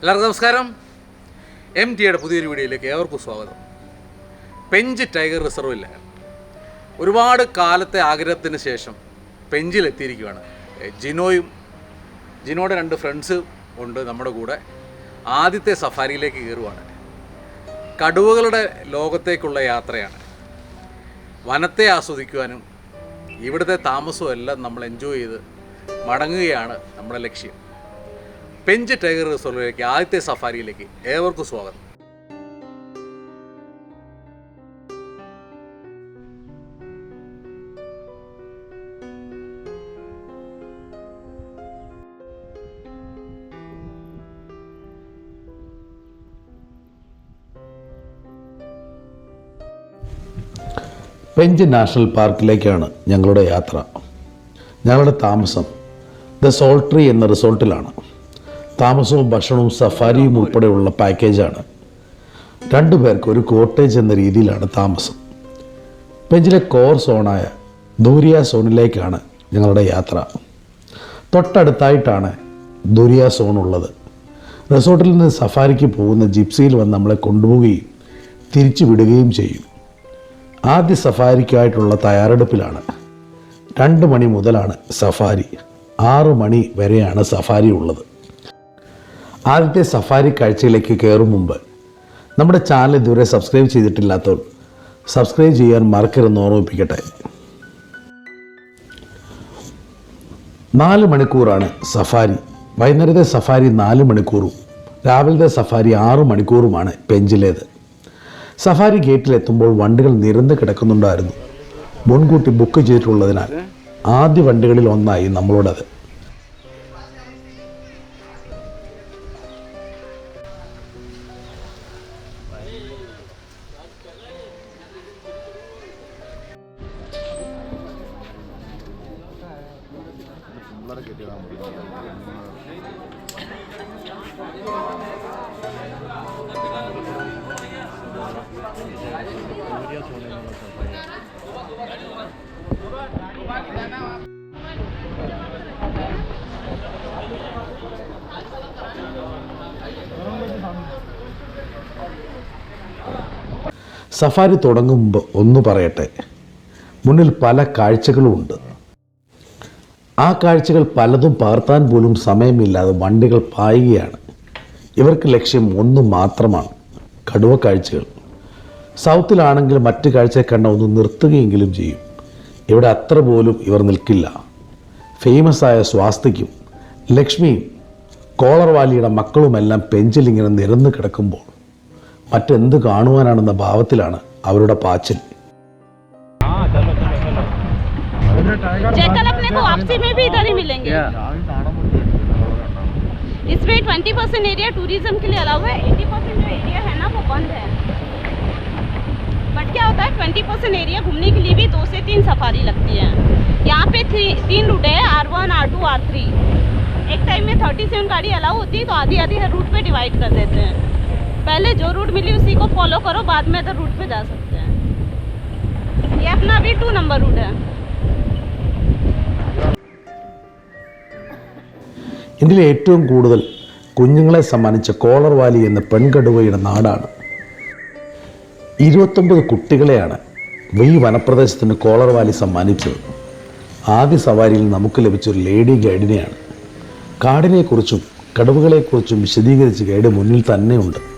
എല്ലാവർക്കും നമസ്കാരം. എം ടിയുടെ പുതിയൊരു വീഡിയോയിലേക്ക് ഏവർക്കും സ്വാഗതം. പെഞ്ച് ടൈഗർ റിസർവ് റിസർവില്ല ഒരുപാട് കാലത്തെ ആഗ്രഹത്തിന് ശേഷം പെഞ്ചിലെത്തിയിരിക്കുകയാണ്. ജിനോയും ജിനോയുടെ രണ്ട് ഫ്രണ്ട്സ് ഉണ്ട് നമ്മുടെ കൂടെ. ആദ്യത്തെ സഫാരിയിലേക്ക് കയറുവാണ്. കടുവകളുടെ ലോകത്തേക്കുള്ള യാത്രയാണ്. വനത്തെ ആസ്വദിക്കുവാനും ഇവിടുത്തെ താമസവും എല്ലാം നമ്മൾ എൻജോയ് ചെയ്ത് മടങ്ങുകയാണ് നമ്മുടെ ലക്ഷ്യം. പെഞ്ച് ടൈഗർ റിസർവിലേക്ക് ആദ്യത്തെ സഫാരിയിലേക്ക് ഏവർക്കും സ്വാഗതം. പെഞ്ച് നാഷണൽ പാർക്കിലേക്കാണ് ഞങ്ങളുടെ യാത്ര. ഞങ്ങളുടെ താമസം ദ സോൾട്രി എന്ന റിസോർട്ടിലാണ്. താമസവും ഭക്ഷണവും സഫാരിയും ഉൾപ്പെടെയുള്ള പാക്കേജാണ്. രണ്ടു പേർക്ക് ഒരു കോട്ടേജ് എന്ന രീതിയിലാണ് താമസം. പെഞ്ചിലെ കോർ സോണായ ദൂരിയ സോണിലേക്കാണ് ഞങ്ങളുടെ യാത്ര. തൊട്ടടുത്തായിട്ടാണ് ദൂരിയ സോൺ ഉള്ളത് റിസോർട്ടിൽ നിന്ന് സഫാരിക്ക് പോകുന്ന ജിപ്സിയിൽ വന്ന് നമ്മളെ കൊണ്ടുപോവുകയും തിരിച്ചു വിടുകയും ചെയ്യും. ആദ്യ സഫാരിക്കായിട്ടുള്ള തയ്യാറെടുപ്പിലാണ്. രണ്ട് മണി മുതലാണ് സഫാരി. ആറു മണി വരെയാണ് സഫാരി ഉള്ളത്. ആദ്യത്തെ സഫാരി കാഴ്ചയിലേക്ക് കയറും മുമ്പ് നമ്മുടെ ചാനൽ ഇതുവരെ സബ്സ്ക്രൈബ് ചെയ്തിട്ടില്ലാത്തവർ സബ്സ്ക്രൈബ് ചെയ്യാൻ മറക്കരുതെന്ന് ഓർമ്മിപ്പിക്കട്ടെ. നാല് മണിക്കൂറാണ് സഫാരി. വൈകുന്നേരത്തെ സഫാരി നാല് മണിക്കൂറും രാവിലത്തെ സഫാരി ആറ് മണിക്കൂറുമാണ് പെഞ്ചിലേത് സഫാരി ഗേറ്റിലെത്തുമ്പോൾ വണ്ടികൾ നിരന്ന് കിടക്കുന്നുണ്ടായിരുന്നു. മുൻകൂട്ടി ബുക്ക് ചെയ്തിട്ടുള്ളതിനാൽ ആദ്യ വണ്ടികളിൽ ഒന്നായി നമ്മളോടത്. സഫാരി തുടങ്ങും മുമ്പ് ഒന്ന് പറയട്ടെ. മുന്നിൽ പല കാഴ്ചകളുമുണ്ട് ആ കാഴ്ചകൾ പലതും പകർത്താൻ പോലും സമയമില്ലാതെ വണ്ടികൾ പായുകയാണ്. ഇവർക്ക് ലക്ഷ്യം ഒന്ന് മാത്രമാണ് കടുവ കാഴ്ചകൾ. സൗത്തിലാണെങ്കിൽ മറ്റു കാഴ്ചയെ കണ്ട ഒന്ന് നിർത്തുകയെങ്കിലും ചെയ്യും. ഇവിടെ അത്ര പോലും ഇവർ നിൽക്കില്ല. ഫേമസ് ആയ സ്വാസ്തിക്കും ലക്ഷ്മിയും കോളർവാലിയുടെ മക്കളുമെല്ലാം പെഞ്ചിലിങ്ങനെ നിരന്ന് കിടക്കുമ്പോൾ മറ്റെന്ത് കാണുവാനാണെന്ന ഭാവത്തിലാണ് അവരുടെ പാച്ചിൽ. मिलेंगे। इसमें ट्वेंटी परसेंट एरिया टूरिज़्म के लिए अलाउ है एटी परसेंट जो एरिया है ना वो बंद है। बट क्या होता है ट्वेंटी परसेंट एरिया घूमने के लिए भी दो से तीन सफारी लगती है। यहाँ पे थ्री तीन रूट है R one R two R three एक टाइम में थर्टी सेवन गाड़ी अलाउ होती है तो आधी आधी हर रूट पे डिवाइड कर देते हैं। पहले जो रूट मिली उसी को फॉलो करो बाद में अदर रूट पे जा सकते हैं। ये अपना अभी टू नंबर रूट है। ഇതിൽ ഏറ്റവും കൂടുതൽ കുഞ്ഞുങ്ങളെ സമ്മാനിച്ച കോളർ വാലി എന്ന പെൺകടുവയുടെ നാടാണ്. ഇരുപത്തൊമ്പത് കുട്ടികളെയാണ് ഈ വനപ്രദേശത്തിന് കോളർ വാലി സമ്മാനിച്ചത്. ആദ്യ സവാരിയിൽ നമുക്ക് ലഭിച്ചൊരു ലേഡി ഗൈഡിനെയാണ്. കാടിനെക്കുറിച്ചും കടുവകളെക്കുറിച്ചും വിശദീകരിച്ച് ഗൈഡ് മുന്നിൽ തന്നെയുണ്ട്.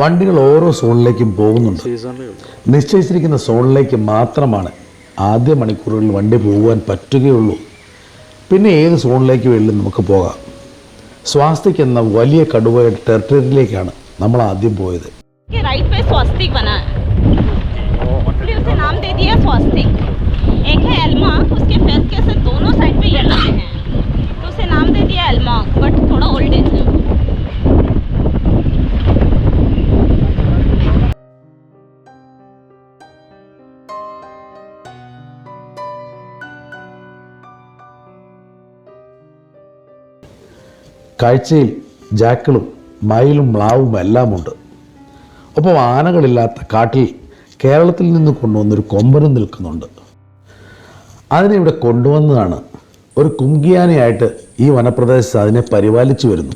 വണ്ടികൾ ഓരോ സോണിലേക്കും പോകുന്നുണ്ട്. നിശ്ചയിച്ചിരിക്കുന്ന സോണിലേക്ക് മാത്രമാണ് ആദ്യ മണിക്കൂറുകളിൽ വണ്ടി പോകുവാൻ പറ്റുകയുള്ളൂ. പിന്നെ ഏത് സോണിലേക്ക് വേണമെങ്കിലും നമുക്ക് പോകാം. സ്വാസ്തിക് എന്ന വലിയ കടുവയുടെ ടെറിട്ടറിയിലേക്കാണ് നമ്മൾ ആദ്യം പോയത്. കാഴ്ചയിൽ ജാക്കിളും മയിലും മ്ലാവും എല്ലാമുണ്ട്. ഒപ്പം ആനകളില്ലാത്ത കാട്ടിൽ കേരളത്തിൽ നിന്ന് കൊണ്ടുവന്നൊരു കൊമ്പനും നിൽക്കുന്നുണ്ട്. അതിനെ ഇവിടെ കൊണ്ടുവന്നതാണ് ഒരു കുങ്കിയാനയായിട്ട് ഈ വനപ്രദേശത്ത് അതിനെ പരിപാലിച്ചു വരുന്നു.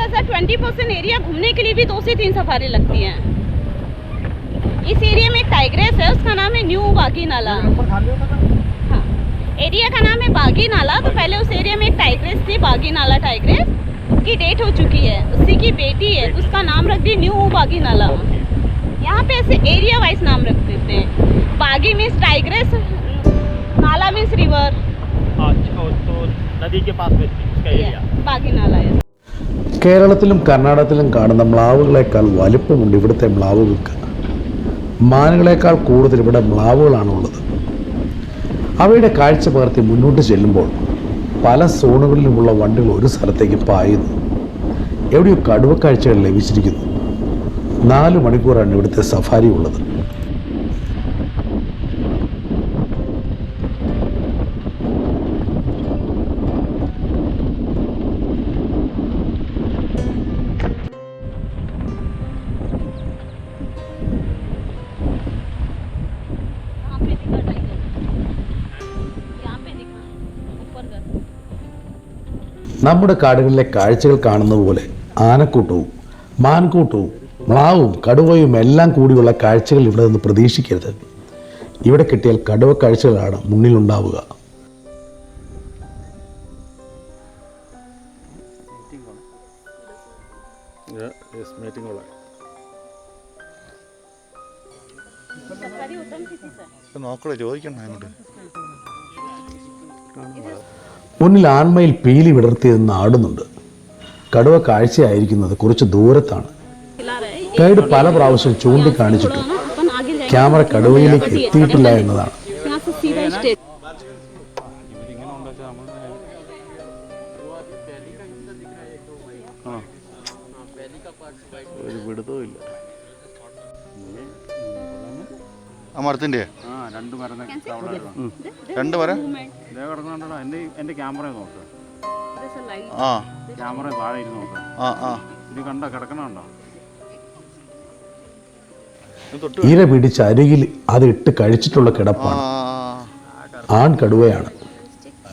होता है सर ट्वेंटी परसेंट एरिया घूमने के लिए भी दो से तीन सफारी लगती हैं। इस एरिया में एक टाइग्रेस है उसका नाम है न्यू बागी नाला। हाँ। एरिया का नाम है बागी नाला तो पहले उस एरिया में एक टाइग्रेस थी बागी नाला टाइग्रेस उसकी डेट हो चुकी है। उसी की बेटी है उसका नाम रख दी न्यू बागी नाला। यहाँ पे ऐसे एरिया वाइज नाम रख देते हैं। Baghi means tigress nala means river अच्छा तो नदी के पास में उसका एरिया बागी नाला है കേരളത്തിലും കർണാടകത്തിലും കാണുന്ന മ്ലാവുകളേക്കാൾ വലുപ്പമുണ്ട് ഇവിടുത്തെ മ്ലാവുകൾക്ക്. മാനുകളേക്കാൾ കൂടുതൽ ഇവിടെ മ്ലാവുകളാണുള്ളത്. അവയുടെ കാഴ്ച പകർത്തി മുന്നോട്ട് ചെല്ലുമ്പോൾ പല സോണുകളിലുമുള്ള വണ്ടികൾ ഒരു സ്ഥലത്തേക്ക് പായുന്നു. എവിടെയോ കടുവക്കാഴ്ചകൾ ലഭിച്ചിരിക്കുന്നു. നാല് മണിക്കൂറാണ് ഇവിടുത്തെ സഫാരി ഉള്ളത്. നമ്മുടെ കാടുകളിലെ കാഴ്ചകൾ കാണുന്ന പോലെ ആനക്കൂട്ടവും മാൻകൂട്ടവും മ്ലാവും കടുവയും എല്ലാം കൂടിയുള്ള കാഴ്ചകൾ ഇവിടെ നിന്ന് പ്രതീക്ഷിക്കരുത്. ഇവിടെ കിട്ടിയാൽ കടുവ കാഴ്ചകളാണ് മുന്നിലുണ്ടാവുക നോക്കണേ ചോദിക്കണേ അങ്ങോട്ട് മുന്നിൽ ആൺമയിൽ പീലി വിടർത്തിയത് ആടുന്നുണ്ട് കടുവ കാഴ്ചയായിരിക്കുന്നത് കുറച്ച് ദൂരത്താണ്. ഗൈഡ് പല പ്രാവശ്യം ചൂണ്ടിക്കാണിച്ചിട്ടും ക്യാമറ കടുവയിലേക്ക് എത്തിയിട്ടില്ല എന്നതാണ്. അമർത്തിന്റെ രണ്ട് മരം രണ്ട് മരം ഇതേ കിടക്കുന്നുണ്ടോ എന്റെ എന്റെ ക്യാമറ നോക്ക്. ആ. ക്യാമറ താഴെ ഇരുന്ന് നോക്ക്. ആ ആ. ഇത് കണ്ടോ? കിടക്കണുണ്ടോ ഇത് തൊട്ട് ഇര പിടിച്ച് അരികിൽ അത് ഇട്ട് കഴിച്ചിട്ടുള്ള ആ കിടപ്പാണ് ആൺ കടുവയാണ്.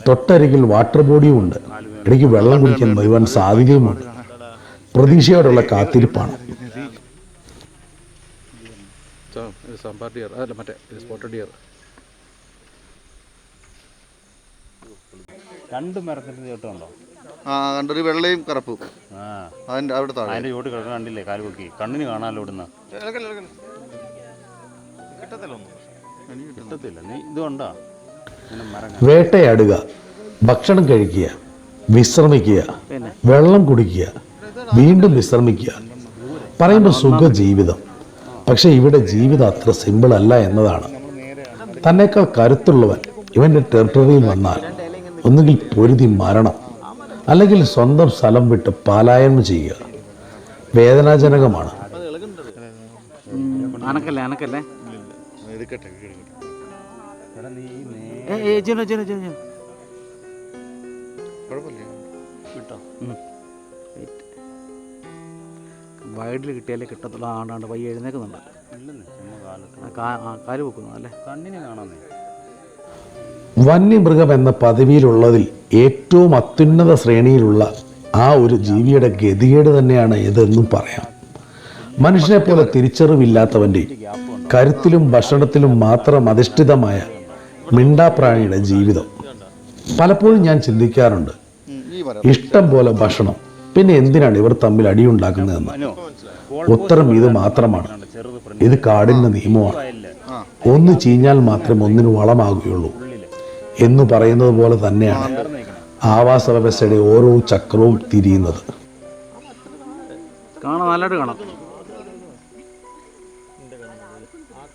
തൊട്ടരികിൽ വാട്ടർ ബോഡിയും ഉണ്ട്. ഇടയ്ക്ക് വെള്ളം കുടിക്കാൻ വരുവാൻ സാധ്യതയുമുണ്ട്. പ്രതീക്ഷയോടുള്ള കാത്തിരിപ്പാണ്. സമ്പാർ ഡിയർ അതല്ല മറ്റേ സ്പോട്ടഡ് ഡിയർ രണ്ട് മരത്തിന്റെ ചേട്ടുണ്ടോ ആ കണ്ടൊരു വെള്ളയും കറുപ്പും. ആ. അതിന്റെ അവിടെ താഴെ. അതിന്റെ ചോട്ട് കിടക്കാൻ കണ്ടില്ലേ കാൽ പൊക്കി. കണ്ണിന് കാണാമല്ലോ ഇവിടുന്ന്. കിട്ടത്തില്ല നീ ഇത് കണ്ടോ? ഇങ്ങനെ മരം കാണാം. വേട്ടയാടുക ഭക്ഷണം കഴിക്കുക വിശ്രമിക്കുക വെള്ളം കുടിക്കുക വീണ്ടും വിശ്രമിക്കുക. പറയുമ്പോൾ സുഖ ജീവിതം പക്ഷെ ഇവിടെ ജീവിതം അത്ര സിമ്പിൾ അല്ല എന്നതാണ്. തന്നേക്കാൾ കരുത്തുള്ളവൻ ഇവന്റെ ടെറിട്ടറിയിൽ വന്നാൽ ഒന്നുകിൽ പൊരുതി മരണം അല്ലെങ്കിൽ സ്വന്തം സ്ഥലം വിട്ട് പലായനം ചെയ്യുക. വേദനാജനകമാണ്. അനക്കല്ലേ അനക്കല്ലേ. ഏ ഏ ചെല്ലോ ചെല്ലോ ചെല്ലോ കുഴപ്പമില്ല. കിട്ടോ വൈഡിൽ കിട്ടിയാലേ കിട്ടത്തുള്ളൂ. ആണ്ടാണ്ട് പയ്യെ എഴുന്നേക്കുന്നുണ്ട്. കാൽ പൊക്കുന്നു അല്ലേ? കണ്ണിന് കാണാന്നേ വന്യമൃഗം എന്ന പദവിയിലുള്ളതിൽ ഏറ്റവും അത്യുന്നത ശ്രേണിയിലുള്ള ആ ഒരു ജീവിയുടെ ഗതികേട് തന്നെയാണ് ഇതെന്നും പറയാം. മനുഷ്യനെ പോലെ തിരിച്ചറിവില്ലാത്തവന്റെ കരുത്തിലും ഭക്ഷണത്തിലും മാത്രം അധിഷ്ഠിതമായ മിണ്ടാപ്രാണിയുടെ ജീവിതം. പലപ്പോഴും ഞാൻ ചിന്തിക്കാറുണ്ട് ഇഷ്ടം പോലെ ഭക്ഷണം പിന്നെ എന്തിനാണ് ഇവർ തമ്മിൽ അടിയുണ്ടാക്കുന്നതെന്ന്? ഉത്തരം ഇത് മാത്രമാണ്. ഇത് കാടിന്റെ നിയമമാണ്. ഒന്ന് ചീഞ്ഞാൽ മാത്രം ഒന്നിന് വളമാകുകയുള്ളൂ എന്ന് പറയുന്നത് പോലെ തന്നെയാണ് ആവാസ വ്യവസ്ഥയുടെ ഓരോ ചക്രവും തിരിയുന്നത്. കാണാം നല്ലതായിട്ട് കാണാം. ആ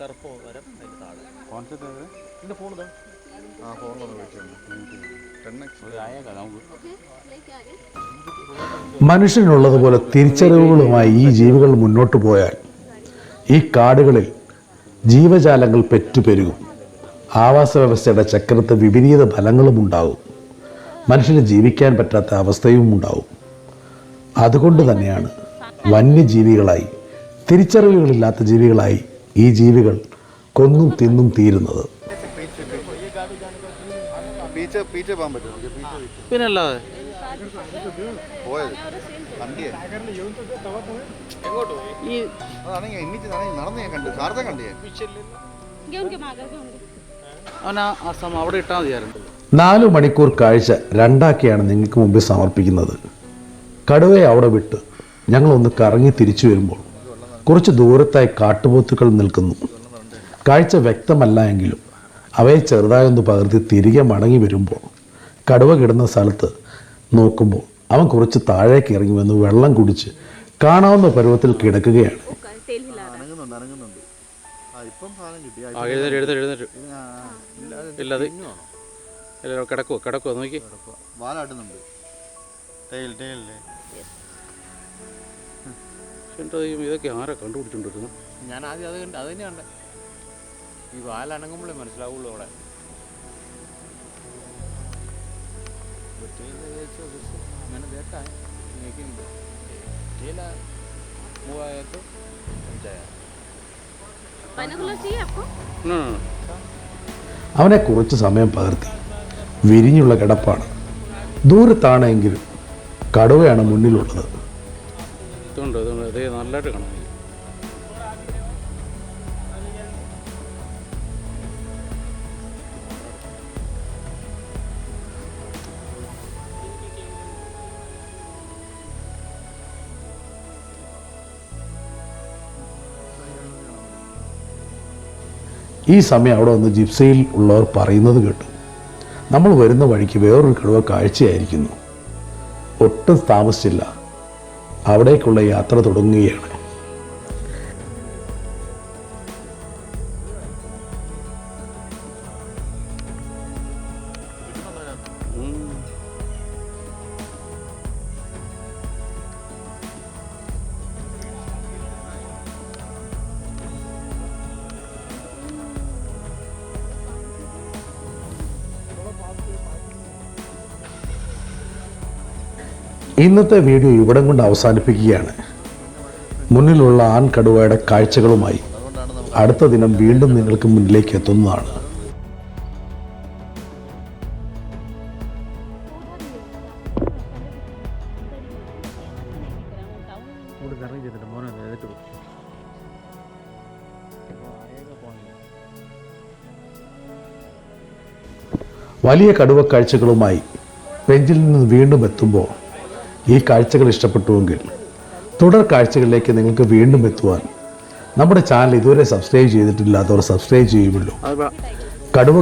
മനുഷ്യനുള്ളതുപോലെ തിരിച്ചറിവുകളുമായി ഈ ജീവികൾ മുന്നോട്ട് പോയാൽ ഈ കാടുകളിൽ ജീവജാലങ്ങൾ പെറ്റുപെരുകും. ആവാസ വ്യവസ്ഥയുടെ ചക്രത്ത് വിപരീത ഫലങ്ങളും ഉണ്ടാകും. മനുഷ്യന് ജീവിക്കാൻ പറ്റാത്ത അവസ്ഥയും ഉണ്ടാവും അതുകൊണ്ട് തന്നെയാണ് വന്യജീവികളായി തിരിച്ചറിവുകളില്ലാത്ത ജീവികളായി ഈ ജീവികൾ കൊന്നും തിന്നും തീരുന്നത്. പീച്ച് പീച്ച് പോകാൻ പറ്റും പിന്നെ അല്ലാതെ കണ്ടു. നാലു മണിക്കൂർ കാഴ്ച രണ്ടാക്കിയാണ് നിങ്ങൾക്ക് മുമ്പിൽ സമർപ്പിക്കുന്നത്. കടുവയെ അവിടെ വിട്ട് ഞങ്ങൾ ഒന്ന് കറങ്ങി തിരിച്ചു വരുമ്പോൾ കുറച്ച് ദൂരത്തായി കാട്ടുപോത്തുക്കൾ നിൽക്കുന്നു. കാഴ്ച വ്യക്തമല്ല എങ്കിലും അവയെ ചെറുതായൊന്ന് പകർത്തി തിരികെ മടങ്ങി വരുമ്പോൾ കടുവ കിടന്ന സ്ഥലത്ത് നോക്കുമ്പോൾ അവൻ കുറച്ച് താഴേക്ക് ഇറങ്ങി വന്ന് വെള്ളം കുടിച്ച് കാണാവുന്ന പരുവത്തിൽ കിടക്കുകയാണ് നോക്കി ഇതൊക്കെ ആരാ കണ്ടുപിടിച്ചോണ്ടിരുന്നു ഞാൻ ആദ്യം അത് അത് തന്നെയാണ് ഈ വാലണങ്ങുമ്പോഴേ മനസ്സിലാവുള്ളൂ അവിടെ അവനെ കുറച്ച് സമയം പകർത്തി. വിരിഞ്ഞുള്ള കിടപ്പാണ്. ദൂരത്താണെങ്കിലും കടുവയാണ് മുന്നിലുള്ളത്. ഇതുണ്ട് ഇതുണ്ട്. നല്ലതായിട്ട് കാണാം ഈ സമയം അവിടെ വന്ന് ജിപ്സയിൽ ഉള്ളവർ പറയുന്നത് കേട്ടു. നമ്മൾ വരുന്ന വഴിക്ക് വേറൊരു കിടവ കാഴ്ചയായിരിക്കുന്നു. ഒട്ടും താമസിച്ചില്ല. അവിടേക്കുള്ള യാത്ര തുടങ്ങുകയാണ്. ഇന്നത്തെ വീഡിയോ ഇവിടം കൊണ്ട് അവസാനിപ്പിക്കുകയാണ് മുന്നിലുള്ള ആൺ കടുവയുടെ കാഴ്ചകളുമായി അടുത്ത ദിനം വീണ്ടും നിങ്ങൾക്ക് മുന്നിലേക്ക് എത്തുന്നതാണ്. വലിയ കടുവ കാഴ്ചകളുമായി ബെഞ്ചിൽ നിന്ന് വീണ്ടും എത്തുമ്പോൾ ഈ കാഴ്ചകൾ ഇഷ്ടപ്പെട്ടുവെങ്കിൽ തുടർ കാഴ്ചകളിലേക്ക് നിങ്ങൾക്ക് വീണ്ടും എത്തുവാൻ നമ്മുടെ ചാനൽ ഇതുവരെ സബ്സ്ക്രൈബ് ചെയ്തിട്ടില്ലാത്തവർ സബ്സ്ക്രൈബ് ചെയ്യുമല്ലോ. കടുവ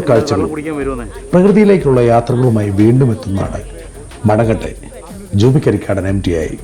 വരുമെന്നേ. പ്രകൃതിയിലേക്കുള്ള യാത്രകളുമായി വീണ്ടും എത്തുന്നതാണ്. മടങ്ങട്ടെ. ജൂബിക്കരിക്കാടൻ എം ടി ആയി